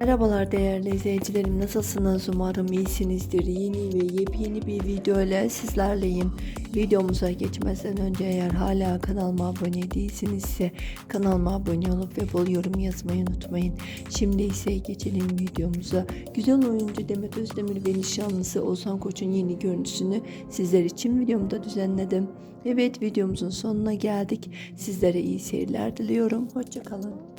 Merhabalar değerli izleyicilerim. Nasılsınız? Umarım iyisinizdir. Yeni ve yepyeni bir video ile sizlerleyim. Videomuza geçmeden önce eğer hala kanalıma abone değilsinizse kanalıma abone olup ve bol yorum yazmayı unutmayın. Şimdi ise geçelim videomuza. Güzel oyuncu Demet Özdemir ve nişanlısı Oğuzhan Koç'un yeni görüntüsünü sizler için videomda düzenledim. Evet videomuzun sonuna geldik. Sizlere iyi seyirler diliyorum. Hoşçakalın